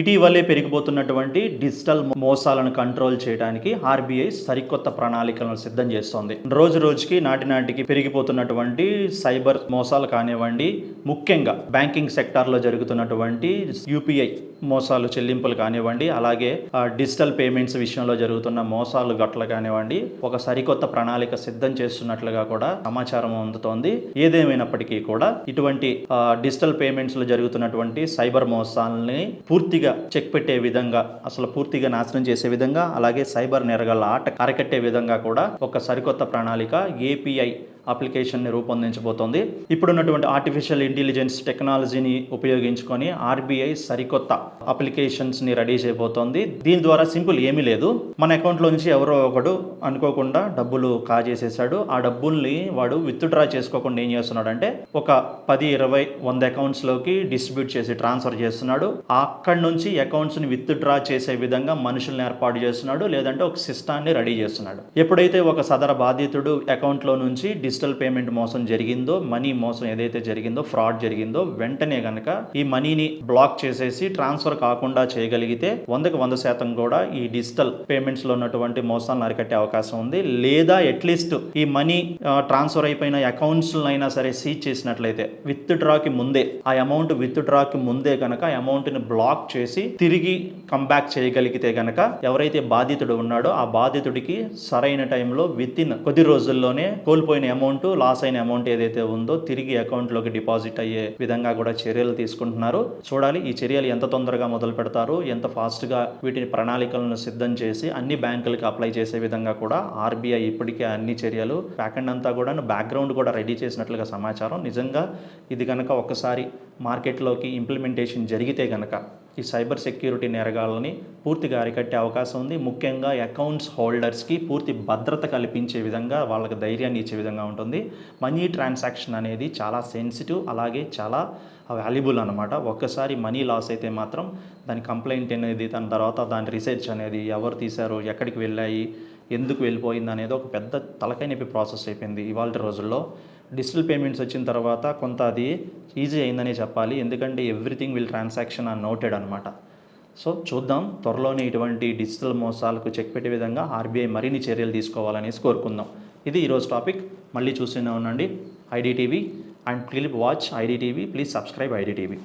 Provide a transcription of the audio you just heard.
ఇటీవలే పెరిగిపోతున్నటువంటి డిజిటల్ మోసాలను కంట్రోల్ చేయడానికి ఆర్బీఐ సరికొత్త ప్రణాళికలను సిద్ధం చేస్తోంది. రోజు రోజుకి నాటి నాటికి పెరిగిపోతున్నటువంటి సైబర్ మోసాలు కానివ్వండి ముఖ్యంగా బ్యాంకింగ్ సెక్టార్లో జరుగుతున్నటువంటి యూపీఐ మోసాలు చెల్లింపులు కానివ్వండి అలాగే డిజిటల్ పేమెంట్స్ విషయంలో జరుగుతున్న మోసాలు గట్ల కానివ్వండి ఒక సరికొత్త ప్రణాళిక సిద్ధం చేస్తున్నట్లుగా కూడా సమాచారం అందుతోంది. ఏదేమైనప్పటికీ కూడా ఇటువంటి డిజిటల్ పేమెంట్స్లో జరుగుతున్నటువంటి సైబర్ మోసాలని పూర్తిగా చెక్ పెట్టే విధంగా అసలు పూర్తిగా నాశనం చేసే విధంగా అలాగే సైబర్ నేరగాళ్ళ ఆట అరకట్టే విధంగా కూడా ఒక సరికొత్త ప్రణాళిక ఏపీఐ అప్లికేషన్ని రూపొందించబోతోంది. ఇప్పుడున్నటువంటి ఆర్టిఫిషియల్ ఇంటెలిజెన్స్ టెక్నాలజీని ఉపయోగించుకొని ఆర్బీఐ సరికొత్త అప్లికేషన్స్ని రెడీ చేయబోతోంది. దీని ద్వారా సింపుల్ ఏమీ లేదు. మన అకౌంట్లో నుంచి ఎవరో ఒకడు అనుకోకుండా డబ్బులు కాజేసేసాడు ఆ డబ్బుల్ని వాడు విత్డ్రా చేసుకోకుండా ఏం చేస్తున్నాడంటే ఒక పది ఇరవై వంద అకౌంట్స్లోకి డిస్ట్రిబ్యూట్ చేసి ట్రాన్స్ఫర్ చేస్తున్నాడు. అక్కడి నుంచి అకౌంట్స్ని విత్డ్రా చేసే విధంగా మనుషుల్ని ఏర్పాటు చేస్తున్నాడు. లేదంటే ఒక సిస్టాన్ని రెడీ చేస్తున్నాడు. ఎప్పుడైతే ఒక సదర బాధితుడు అకౌంట్లో నుంచి డిజిటల్ పేమెంట్ మోసం జరిగిందో మనీ మోసం ఏదైతే జరిగిందో ఫ్రాడ్ జరిగిందో వెంటనే గనక ఈ మనీని బ్లాక్ చేసేసి ట్రాన్స్ఫర్ కాకుండా చేయగలిగితే వందకు వంద శాతం కూడా ఈ డిజిటల్ పేమెంట్స్లో ఉన్నటువంటి మోసాలను అరికట్టే అవకాశం ఉంది. లేదా అట్లీస్ట్ ఈ మనీ ట్రాన్స్ఫర్ అయిపోయిన అకౌంట్స్ అయినా సరే సీజ్ చేసినట్లయితే విత్ డ్రాకి ముందే ఆ అమౌంట్ విత్ డ్రాకి ముందే గనక ఆ అమౌంట్ని బ్లాక్ చేసి తిరిగి కంబ్యాక్ చేయగలిగితే గనక ఎవరైతే బాధితుడు ఉన్నాడో ఆ బాధితుడికి సరైన టైంలో విత్ ఇన్ కొద్ది రోజుల్లోనే కోల్పోయిన అమౌంట్ లాస్ అయిన అమౌంట్ ఏదైతే ఉందో తిరిగి అకౌంట్లోకి డిపాజిట్ అయ్యే విధంగా కూడా చర్యలు తీసుకుంటున్నారు. చూడాలి ఈ చర్యలు ఎంత తొందరగా మొదలు పెడతారు ఎంత ఫాస్ట్గా వీటిని ప్రణాళికలను సిద్ధం చేసి అన్ని బ్యాంకులకు అప్లై చేసే విధంగా కూడా ఆర్బీఐ ఇప్పటికే అన్ని చర్యలు ప్యాకెండ్ అంతా కూడా బ్యాక్గ్రౌండ్ కూడా రెడీ చేసినట్లుగా సమాచారం. నిజంగా ఇది కనుక ఒక్కసారి మార్కెట్లోకి ఇంప్లిమెంటేషన్ జరిగితే కనుక ఈ సైబర్ సెక్యూరిటీ నేరగాళ్ళని పూర్తిగా అరికట్టే అవకాశం ఉంది. ముఖ్యంగా అకౌంట్స్ హోల్డర్స్కి పూర్తి భద్రత కల్పించే విధంగా వాళ్ళకి ధైర్యాన్ని ఇచ్చే విధంగా ఉంటుంది. మనీ ట్రాన్సాక్షన్ అనేది చాలా సెన్సిటివ్ అలాగే చాలా వాల్యుబుల్ అనమాట ఒక్కసారి మనీ లాస్ అయితే మాత్రం దాని కంప్లైంట్ అనేది దాని తర్వాత దాని రీసెర్చ్ అనేది ఎవరు తీశారు ఎక్కడికి వెళ్ళాయి ఎందుకు వెళ్ళిపోయింది అనేది ఒక పెద్ద తలకాయ నొప్పి ప్రాసెస్ అయిపోయింది ఇవాళ రోజుల్లో. డిజిటల్ పేమెంట్స్ వచ్చిన తర్వాత కొంత అది ఈజీ అయిందనే చెప్పాలి. ఎందుకంటే everything will transaction on noted అనమాట సో చూద్దాం త్వరలోనే ఇటువంటి డిజిటల్ మోసాలకు చెక్ పెట్టే విధంగా ఆర్బీఐ మరిన్ని చర్యలు తీసుకోవాలనేసి కోరుకుందాం. ఇది ఈరోజు టాపిక్. మళ్ళీ చూస్తూనే ఉండండి. IDTV and please watch IDTV. Please subscribe IDTV.